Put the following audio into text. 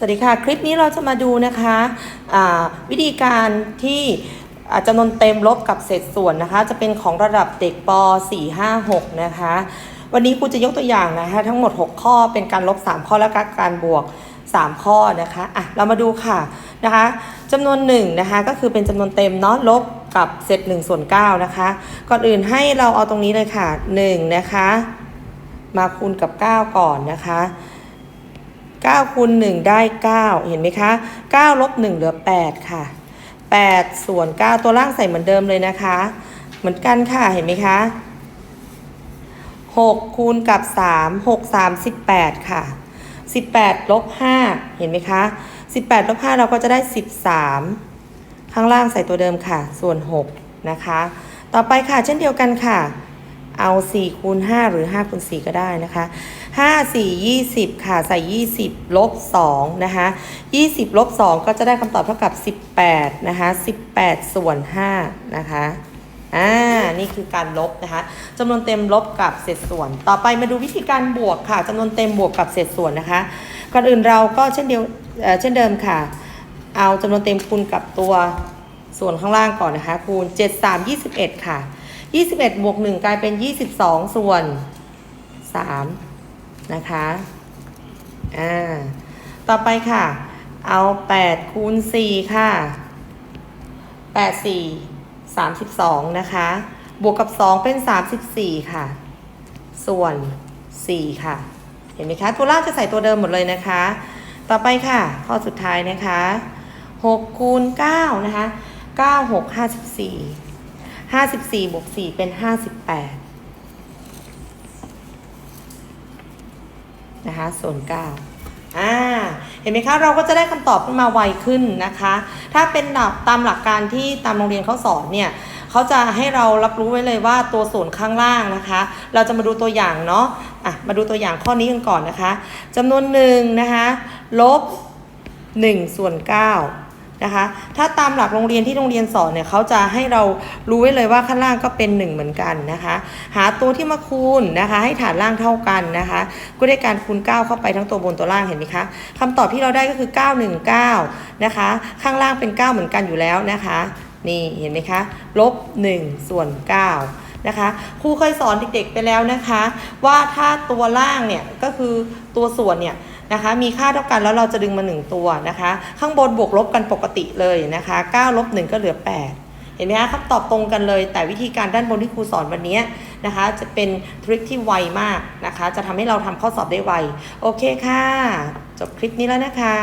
สวัสดีค่ะ คลิปนี้เราจะมาดูนะคะวิธีการที่จำนวนเต็มลบกับเศษส่วนนะคะ จะเป็นของระดับเด็กป .4 5 6 นะคะ วันนี้ครูจะยกตัวอย่างนะคะทั้งหมด 6 ข้อเป็นการลบ 3 ข้อและการบวก 3 ข้อนะคะอะเรามาดูค่ะนะคะจำนวน1นะคะก็คือเป็นจำนวนเต็มเนาะลบกับเศษ1ส่วน9นะคะ ก่อนอื่นให้เราเอาตรงนี้เลยค่ะ1นะคะมาคูณกับ 9 ก่อนนะคะ 9คูณ1ได้ 9 เห็นไหมคะ9ลบ1เหลือ 8 ค่ะ 8 ส่วน 9 ตัวล่างใส่เหมือนเดิมเลยนะคะ เหมือนกันค่ะ เห็นไหมคะ6คูณกับ 3 6 3 18 ค่ะ 18ลบ5เห็นไหมคะ 18ลบ5เราก็จะได้ 13 ข้างล่างใส่ตัวเดิมค่ะ ส่วน 6 นะคะ ต่อไปค่ะ เช่นเดียวกันค่ะ เอา4คูณ5หรือ5คูณ4ก็ได้นะคะ5 4 20 ค่ะ ใส่ 20ลบ2นะคะ20ลบ2ก็จะได้คำตอบเท่ากับ 18นะคะ18 ส่วน5นะคะอ่า นี่คือการลบนะคะจำนวนเต็มลบกับเศษส่วน ต่อไปมาดูวิธีการบวกค่ะจำนวนเต็มบวกกับเศษส่วนนะคะ ก่อนอื่นเราก็เช่นเดียวเเช่นเดิมค่ะ เอาจำนวนเต็มคูณกับตัวส่วนข้างล่างก่อนนะคะ คูณ 7 3 21 ค่ะ 21บวก1กลายเป็น 22 ส่วน3นะคะอ่าต่อไปค่ะ เอา8คูณ4ค่ะ 8 4 32 นะคะ บวกกับ 2 เป็น 34 ค่ะ ส่วน 4 ค่ะ เห็นไหมคะ ตัวล่างจะใส่ตัวเดิมหมดเลยนะคะ ต่อไปค่ะ ข้อสุดท้ายนะคะ6คูณ9นะคะ9 6 54 54บวก4เป็น58นะคะส่วน9อ่าเห็นไหมคะเราก็จะได้คำตอบขึ้นมาไวขึ้นนะคะ ถ้าเป็นหลักตามหลักการที่ตามโรงเรียนเขาสอนเนี่ยเขาจะให้เรารับรู้ไว้เลยว่าตัวส่วนข้างล่างนะคะ เราจะมาดูตัวอย่างเนาะอะมาดูตัวอย่างข้อนี้กันก่อนนะคะจำนวนหนึ่งนะคะลบ1ส่วน9 นะคะ ถ้าตามหลักโรงเรียนที่โรงเรียนสอนเนี่ยเขาจะให้เรารู้ไว้เลยว่าข้างล่างก็เป็น 1 เหมือนกันนะคะ หาตัวที่มาคูณนะคะ ให้ฐานล่างเท่ากันนะคะ ก็ได้การคูณ 9 เข้าไปทั้งตัวบนตัวล่างเห็นไหมคะคำตอบที่เราได้ก็คือ 919 นะคะ ข้างล่างเป็น 9 เหมือนกันอยู่แล้วนะคะ นี่เห็นไหมคะลบ1ส่วน9นะคะครูเคยสอนเด็กๆไปแล้วนะคะ ว่าถ้าตัวล่างเนี่ยก็คือตัวส่วนเนี่ย นะคะ มีค่าเท่ากันแล้วเราจะดึงมา 1 ตัวนะคะ ข้างบนบวกลบกันปกติเลยนะคะ9ลบ1ก็เหลือ 8เห็นไหมคะคำตอบตรงกันเลย แต่วิธีการด้านบนที่ครูสอนวันนี้นะคะ จะเป็นทริคที่ไวมากนะคะ จะทำให้เราทำข้อสอบได้ไว โอเคค่ะ จบคลิปนี้แล้วนะคะ